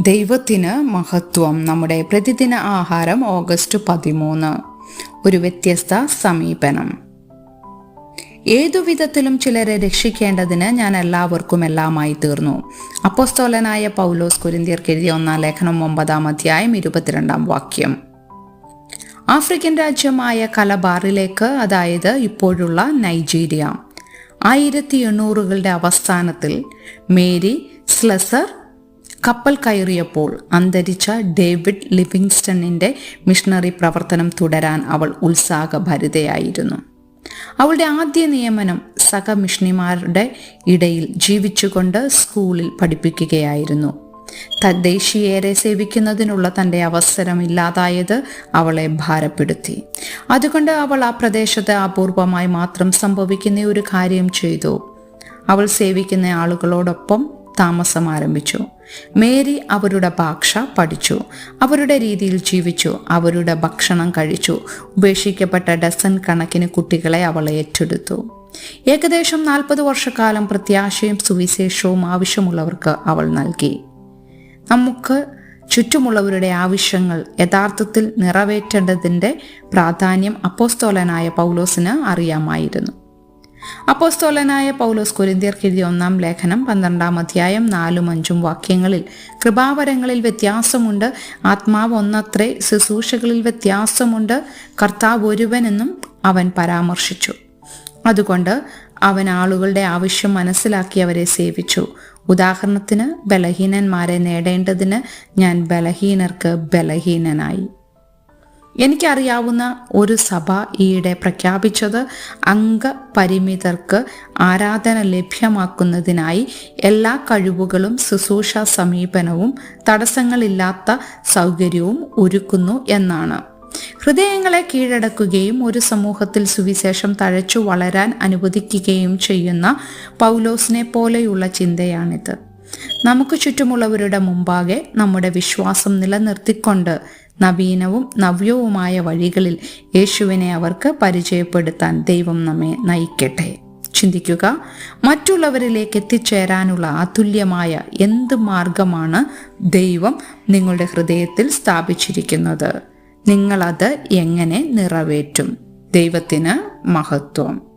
ദൈവത്തിന് മഹത്വം. നമ്മുടെ പ്രതിദിന ആഹാരം ഓഗസ്റ്റ് പതിമൂന്ന്. ഒരു വ്യത്യസ്ത സമീപനം. ഏതു വിധത്തിലും ചിലരെ രക്ഷിക്കേണ്ടതിന് ഞാൻ എല്ലാവർക്കും എല്ലാമായി തീർന്നു. അപ്പോസ്തോലനായ പൗലോസ് കുരിന്തിയർക്ക് എഴുതിയ ഒന്നാം ലേഖനം ഒമ്പതാം അധ്യായം ഇരുപത്തിരണ്ടാം വാക്യം. ആഫ്രിക്കൻ രാജ്യമായ കലബാറിലേക്ക് അതായത് ഇപ്പോഴുള്ള നൈജീരിയ. ആയിരത്തി എണ്ണൂറുകളുടെ അവസാനത്തിൽ മേരി സ്ലസർ കപ്പൽ കയറിയപ്പോൾ അന്തരിച്ച ഡേവിഡ് ലിവിങ്സ്റ്റണിന്റെ മിഷണറി പ്രവർത്തനം തുടരാൻ അവൾ ഉത്സാഹഭരിതയായിരുന്നു. അവളുടെ ആദ്യ നിയമനം സഹമിഷണിമാരുടെ ഇടയിൽ ജീവിച്ചുകൊണ്ട് സ്കൂളിൽ പഠിപ്പിക്കുകയായിരുന്നു. തദ്ദേശീയരെ സേവിക്കുന്നതിനുള്ള തന്റെ അവസരം ഇല്ലാതായത് അവളെ ഭാരപ്പെടുത്തി. അതുകൊണ്ട് അവൾ ആ പ്രദേശത്ത് അപൂർവമായി മാത്രം സംഭവിക്കുന്ന ഒരു കാര്യം ചെയ്തു. അവൾ സേവിക്കുന്ന ആളുകളോടൊപ്പം താമസം ആരംഭിച്ചു. മേരി അവരുടെ ഭാഷ പഠിച്ചു. അവരുടെ രീതിയിൽ ജീവിച്ചു. അവരുടെ ഭക്ഷണം കഴിച്ചു. ഉപേക്ഷിക്കപ്പെട്ട ഡസൻ കണക്കിന് കുട്ടികളെ അവൾ ഏറ്റെടുത്തു. ഏകദേശം നാൽപ്പത് വർഷക്കാലം പ്രത്യാശയും സുവിശേഷവും ആവശ്യമുള്ളവർക്ക് അവൾ നൽകി. നമുക്ക് ചുറ്റുമുള്ളവരുടെ ആവശ്യങ്ങൾ യഥാർത്ഥത്തിൽ നിറവേറ്റേണ്ടതിന്റെ പ്രാധാന്യം അപ്പോസ്തോലനായ പൗലോസിന് അറിയാമായിരുന്നു. അപ്പോസ്തോലനായ പൗലോസ് കുരിന്തിയർക്ക് എഴുതിയ ഒന്നാം ലേഖനം പന്ത്രണ്ടാം അധ്യായം നാലും അഞ്ചും വാക്യങ്ങളിൽ കൃപാവരങ്ങളിൽ വ്യത്യാസമുണ്ട്. ആത്മാവ് ഒന്നത്രേ ശുശ്രൂഷകളിൽ വ്യത്യാസമുണ്ട്. കർത്താവ് ഒരുവനെന്നും അവൻ പരാമർശിച്ചു. അതുകൊണ്ട് അവൻ ആളുകളുടെ ആവശ്യം മനസ്സിലാക്കി അവരെ സേവിച്ചു. ഉദാഹരണത്തിന് ബലഹീനന്മാരെ നേടേണ്ടതിന് ഞാൻ ബലഹീനർക്ക് ബലഹീനനായി. എനിക്കറിയാവുന്ന ഒരു സഭ ഈയിടെ പ്രഖ്യാപിച്ചത് അംഗപരിമിതർക്ക് ആരാധന ലഭ്യമാക്കുന്നതിനായി എല്ലാ കഴിവുകളും ശുശ്രൂഷ സമീപനവും തടസ്സങ്ങളില്ലാത്ത സൗകര്യവും ഒരുക്കുന്നു എന്നാണ്. ഹൃദയങ്ങളെ കീഴടക്കുകയും ഒരു സമൂഹത്തിൽ സുവിശേഷം തഴച്ചു വളരാൻ അനുവദിക്കുകയും ചെയ്യുന്ന പൗലോസിനെ പോലെയുള്ള ചിന്തയാണിത്. നമുക്ക് ചുറ്റുമുള്ളവരുടെ മുമ്പാകെ നമ്മുടെ വിശ്വാസം നിലനിർത്തിക്കൊണ്ട് നവീനവും നവ്യവുമായ വഴികളിൽ യേശുവിനെ അവർക്ക് പരിചയപ്പെടുത്താൻ ദൈവം നമ്മെ നയിക്കട്ടെ. ചിന്തിക്കുക മറ്റുള്ളവരിലേക്ക് എത്തിച്ചേരാനുള്ള അതുല്യമായ എന്ത് മാർഗമാണ് ദൈവം നിങ്ങളുടെ ഹൃദയത്തിൽ സ്ഥാപിച്ചിരിക്കുന്നത്? നിങ്ങളത് എങ്ങനെ നിറവേറ്റും? ദൈവത്തിന് മഹത്വം.